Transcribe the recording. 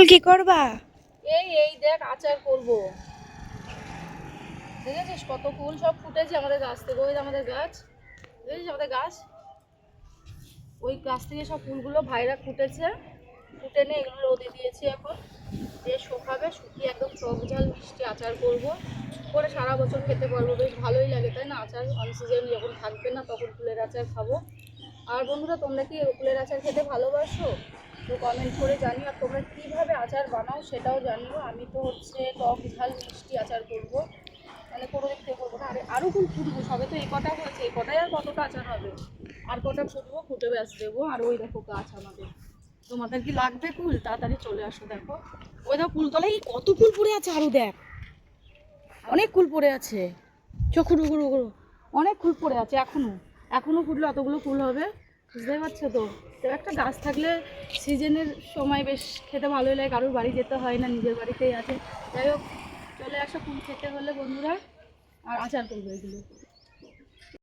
ফুল কি করবা? এই এই দেখ আচার করব। দেখেছিস কত ফুল সব ফুটেছে আমাদের গাছ থেকে, ওই আমাদের গাছ। দেখেছিস আমাদের গাছ? ওই গাছ থেকে সব ফুলগুলো ভাইরা ফুটেছে। ফুটে নিয়ে এগুলো রোদে দিয়েছি এখন। দিয়ে শুকাবে, শুকিয়ে একদম টক ঝাল মিষ্টি আচার করব। করে সারা বছর খেতে পারব, বেশ ভালোই লাগে, তাই না? আচার অন সিজন যখন থাকবে না, তখন ফুলের আচার খাব। আর বন্ধুরা, তোমরা কি ফুলের আচার খেতে ভালোবাসো? তো কমেন্ট করে জানি আর তোমরা কীভাবে আচার বানাও, সেটাও জানিও। আমি তো হচ্ছে টক ঝাল, মিষ্টি আচার করব। মানে কোনো দিক থেকে করব না। আর আরও ফুল ফুটবো? সবে তো এই কটা হয়েছে। এই কটাই আর কতটা আচার হবে? আর কটা ফুটবো? ফুটে ব্যাস দেবো। আর ওই দেখো গাছ আমাদের। তোমাদের কি লাগবে ফুল? তাড়াতাড়ি চলে আসো, দেখো। ওই দেখো ফুলতলায় কত ফুল পড়ে আছে আরও দেখ। অনেক ফুল পড়ে আছে। চকুরু গুরু গুরু অনেক ফুল পড়ে আছে এখনও। এখনও ফুটলে অতগুলো ফুল হবে। বুঝতে পারছ তো? একটা গাছ থাকলে সিজনের সময় বেশ খেতে ভালোই লাগে, কারোর বাড়ি যেতে হয় না, নিজের বাড়িতেই আছে। যাই হোক, চলে আসো ফুল খেতে হলে বন্ধুরা। আর আচার করব এগুলো।